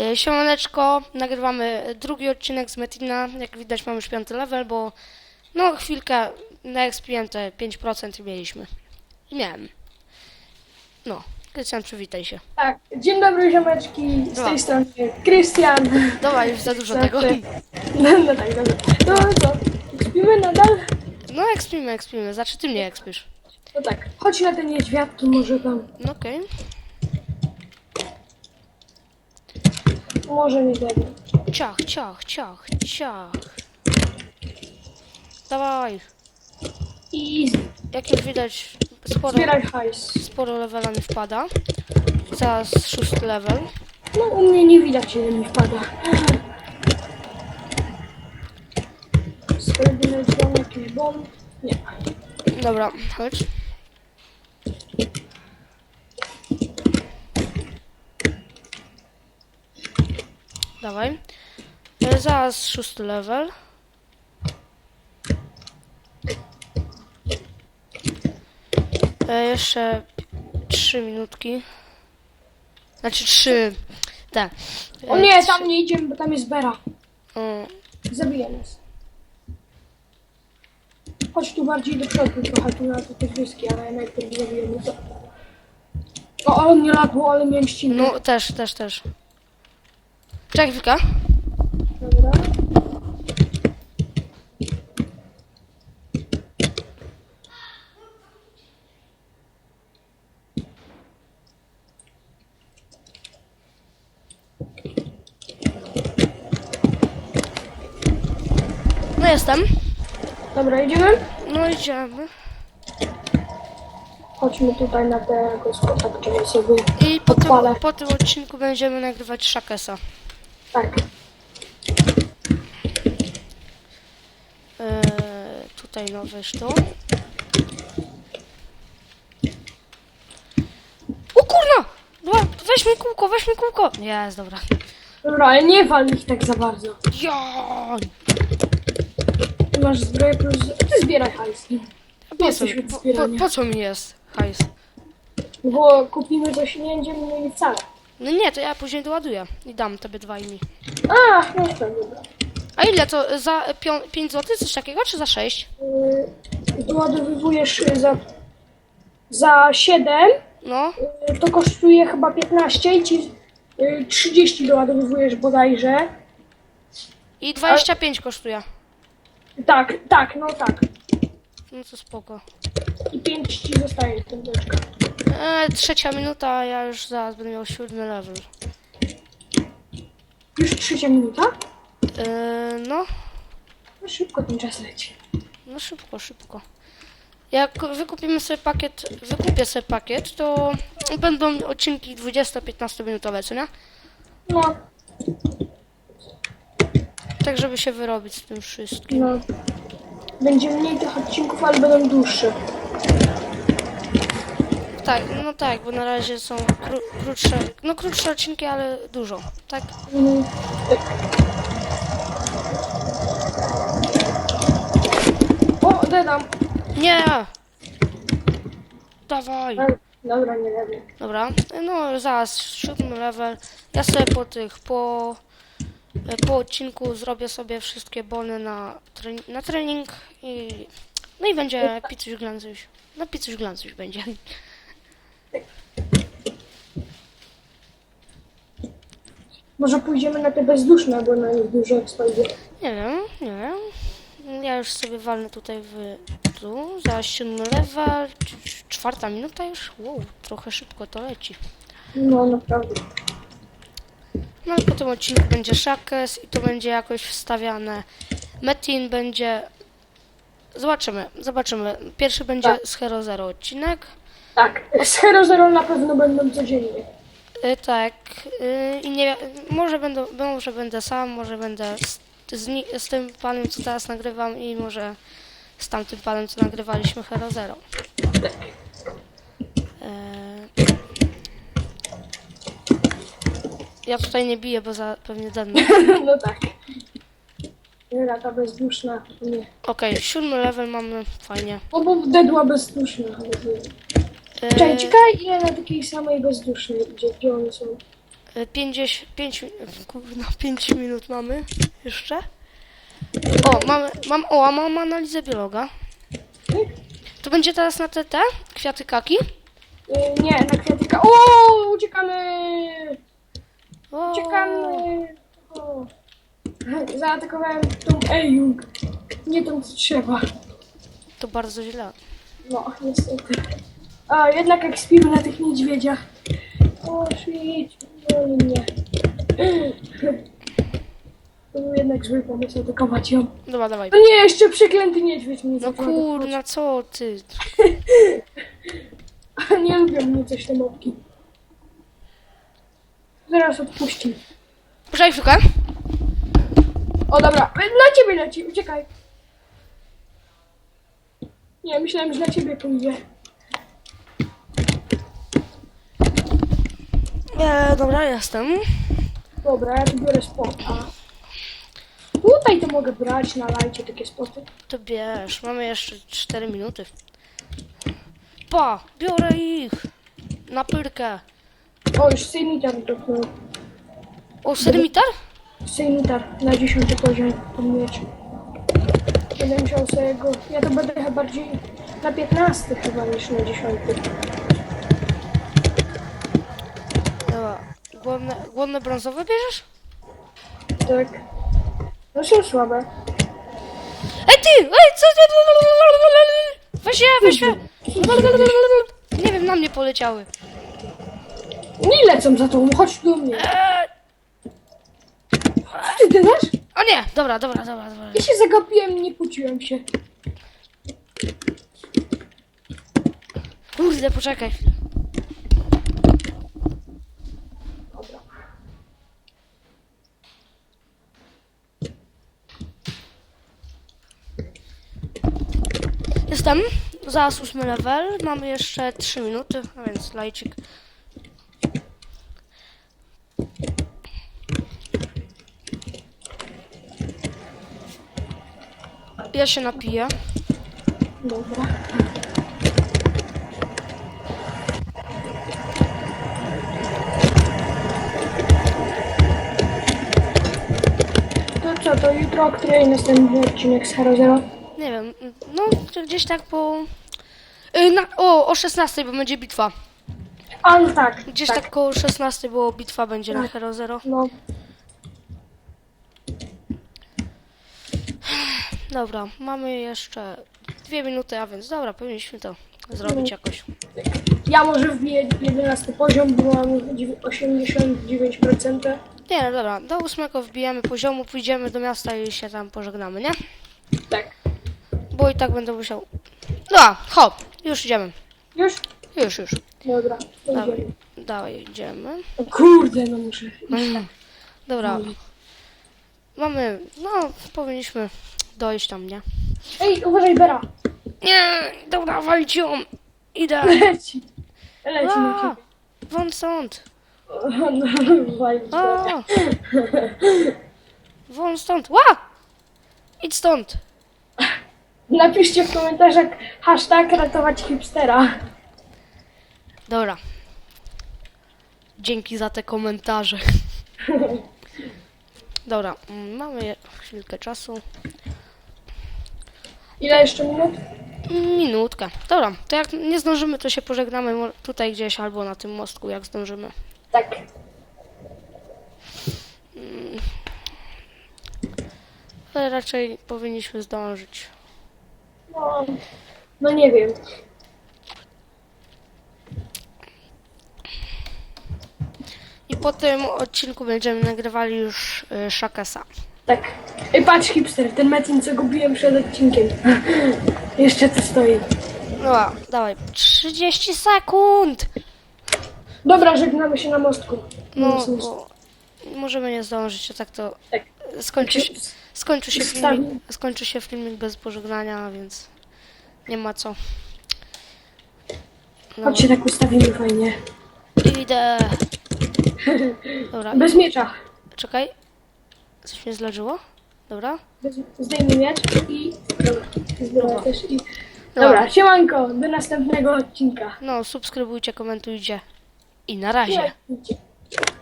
E, Siemaneczko, nagrywamy drugi odcinek z Metina. Jak widać mamy już piąty level, bo no chwilkę na expiłem te 5% mieliśmy. I miałem. No, Krystian, przywitaj się. Tak, dzień dobry ziomeczki, z Dwa. tej strony Krystian. Dobra, już za dużo tego. No, no tak, dobra. No co, śpimy nadal? No ekspimy, ekspimy. Znaczy ty mnie ekspisz. No tak, chodź na te niedźwiadki może tam, No okej. Może nie wiem. Ciach, ciach, ciach, ciach. Dawaj. Easy, Jak już widać, sporo, zbieraj hajs. sporo levela mi wpada. Zaraz szósty level. No u mnie nie widać ile mi wpada. Mam jakiś bomb. Nie. Dobra, chodź. Dawaj. E, Zaraz szósty level. E, jeszcze trzy minutki. Znaczy trzy. Te. O E, nie, trzy- tam nie idziemy, bo tam jest Bera. o, Zabije nas. Chodź tu bardziej do przodu trochę, tu na te wyski, ale najpierw zabijemy to. O, ale mnie latło, ale miałem ścinę. No, też, też, też. Czekaj chwilkę. Dobra. No jestem. Dobra, idziemy? No idziemy. Chodźmy tutaj na tego spota, który sobie... I po tym, Odpalę. po tym odcinku będziemy nagrywać Shakesa. Tak. Eee, tutaj no weź to. O kurna! Dobra, weź mi kółko, weź mi kółko! Jest, dobra. Dobra, ale nie wal ich tak za bardzo. Ja! Ty masz zbroję plus... Ty zbieraj hajs. Po co, Jesteś od po, po, zbierania. po co mi jest hajs? Bo kupimy coś i nie będziemy mieli wcale. No nie, to ja później doładuję i dam tobie dwa i mi. A, no to dobra. A ile to? Za 5 zł? Coś takiego, czy za 6? Yy, doładowywujesz za... Za 7 No, Y, to kosztuje chyba 15 i ci y, 30 doładowujesz bodajże. i 25 kosztuje. Tak, tak, no tak. No to spoko. I 5 ci zostaje ten beczka. E, trzecia minuta, a ja już zaraz będę miał siódmy level. Już trzecia minuta? E, no, No szybko ten czas leci. no szybko, szybko. Jak wykupimy sobie pakiet, wykupię sobie pakiet, to będą odcinki 20-15 minutowe, co nie? No, Tak, żeby się wyrobić z tym wszystkim. no. Będzie mniej tych odcinków, ale będą dłuższe. Tak, no tak, bo na razie są kró krótsze, no krótsze odcinki, ale dużo, tak? O, dedam. Nie! Dawaj! Dobra, nie wiem. Dobra, no zaraz siódmy level. Ja sobie po tych, po, po odcinku zrobię sobie wszystkie bony na, trening, na trening i no i będzie picuś glancuś. No picuś glancuś będzie. Może pójdziemy na te bezduszne, bo na nich dużo eksplodzie. Nie wiem, nie wiem. Ja już sobie walnę tutaj w tu, za siódmy level, c- czwarta minuta już. Wow, trochę szybko to leci. No, naprawdę. No i po tym odcinku będzie Shakes i to będzie jakoś wstawiane. Metin będzie. Zobaczymy, zobaczymy. Pierwszy będzie Tak. z Hero Zero odcinek. Tak, z Hero Zero na pewno będą codziennie. Y, tak. Y, I nie może będę, może będę sam, może będę z, z, ni- z tym panem, co teraz nagrywam i może z tamtym panem, co nagrywaliśmy Hero Zero. Y, ja tutaj nie biję, bo za pewnie dadnę. No tak. Dobra, ta bezduszna, nie. Okej, siódmy level mamy, fajnie. Bo dedła bezduszna. ale nie. Yy, Czekaj, ciekawe ile na takiej samej bezdusznej idzie, gdzie one są. Y, 50, 5, kurna, 5 minut mamy jeszcze. O, mamy, mam, o, a mam analizę biologa. To będzie teraz na te, te kwiaty kaki? Y, nie, na kwiatyka. O, uciekamy! O, Uciekamy! O. Zaatakowałem tą Ejung. Nie tą, co trzeba. To bardzo źle. No, niestety. A, jednak jak śpimy na tych niedźwiedziach. O, świeć, boli mnie. To był jednak zły pomysł atakować ją. Dobra, dawaj. No nie, jeszcze przeklęty niedźwiedź mnie No zaczął kurna, co ty? Nie lubią mnie coś te mopki. Zaraz odpuści. Poczekaj chwilkę. O dobra, na ciebie leci, uciekaj. Nie, myślałem, że na ciebie pójdzie. E, dobra, jestem. Dobra, ja tu biorę spota. Tutaj to mogę brać na lajcie takie spoty. To bierz, mamy jeszcze 4 minuty. Pa, biorę ich. Na pyrkę. O, już sejmitar dropnął. O, sermitar? Sejmitar na 10 poziom mieć. Będę musiał sobie go... Ja to będę chyba bardziej na 15 chyba niż na 10. Dobra. Głodne, głodne brązowe bierzesz? Tak. No są słabe. Ej ty! Ej, co ty? Weź je, weź je. Nie wiem, na mnie poleciały. Nie lecą za tobą, chodź do mnie. Eee, ty gadasz? o nie, dobra, dobra, dobra, dobra. Ja się zagapiłem i nie pociłem się. Kurde, poczekaj. Dobra. Jestem. Zaraz ósmy level. Mamy jeszcze 3 minuty, a więc lajcik. Ja się napiję. Dobra. To co, to jutro, o której następny odcinek z Hero Zero? Nie wiem, no gdzieś tak po... Y, na, o, o 16, bo będzie bitwa. A, no tak. Gdzieś tak, koło 16, bo bitwa będzie na Hero Zero. No, Dobra, mamy jeszcze dwie minuty, a więc dobra, powinniśmy to zrobić jakoś. ja może wbiję 11 poziom, bo mam dziewię- 89%. Nie, no dobra, do ósmego wbijamy poziomu, pójdziemy do miasta i się tam pożegnamy, nie? Tak. Bo i tak będę musiał... Dobra, hop, już idziemy. Już? Już, już. Dobra, to Dawaj, idziemy. dawaj, idziemy. O kurde, no muszę. Mm. Dobra. Mamy, no, powinniśmy dojść tam, nie? Ej, uważaj, Bera. Nie, dobra, walić ją. Idę. Leci. Leci na A, ciebie. won stąd. No, walić Bera. A. Won stąd. Ła! Idź stąd. Napiszcie w komentarzach hashtag ratować hipstera. Dobra. Dzięki za te komentarze. Dobra, mm, mamy chwilkę czasu. Ile jeszcze minut? Mm, Minutkę. Dobra, to jak nie zdążymy, to się pożegnamy mo- tutaj gdzieś albo na tym mostku, jak zdążymy. Tak. Ale raczej powinniśmy zdążyć. No, no nie wiem. I po tym odcinku będziemy nagrywali już y, Shakesa. Tak. Ej, patrz hipster, ten metin co gubiłem przed odcinkiem. Jeszcze tu stoi. Dobra, dawaj. 30 sekund! Dobra, żegnamy się na mostku. No, most. bo możemy nie zdążyć, a tak to Tak. skończy się, skończy się, filmik, skończy się filmik bez pożegnania, więc nie ma co. No, Chodź się tak ustawimy fajnie. idę. Dobra, Bez miecza. czekaj. Coś mnie zleżyło? Dobra. Zdejmij miecz i... Dobra, zdejmę też i... Dobra. Dobra, siemanko, do następnego odcinka. No, subskrybujcie, komentujcie. I na razie.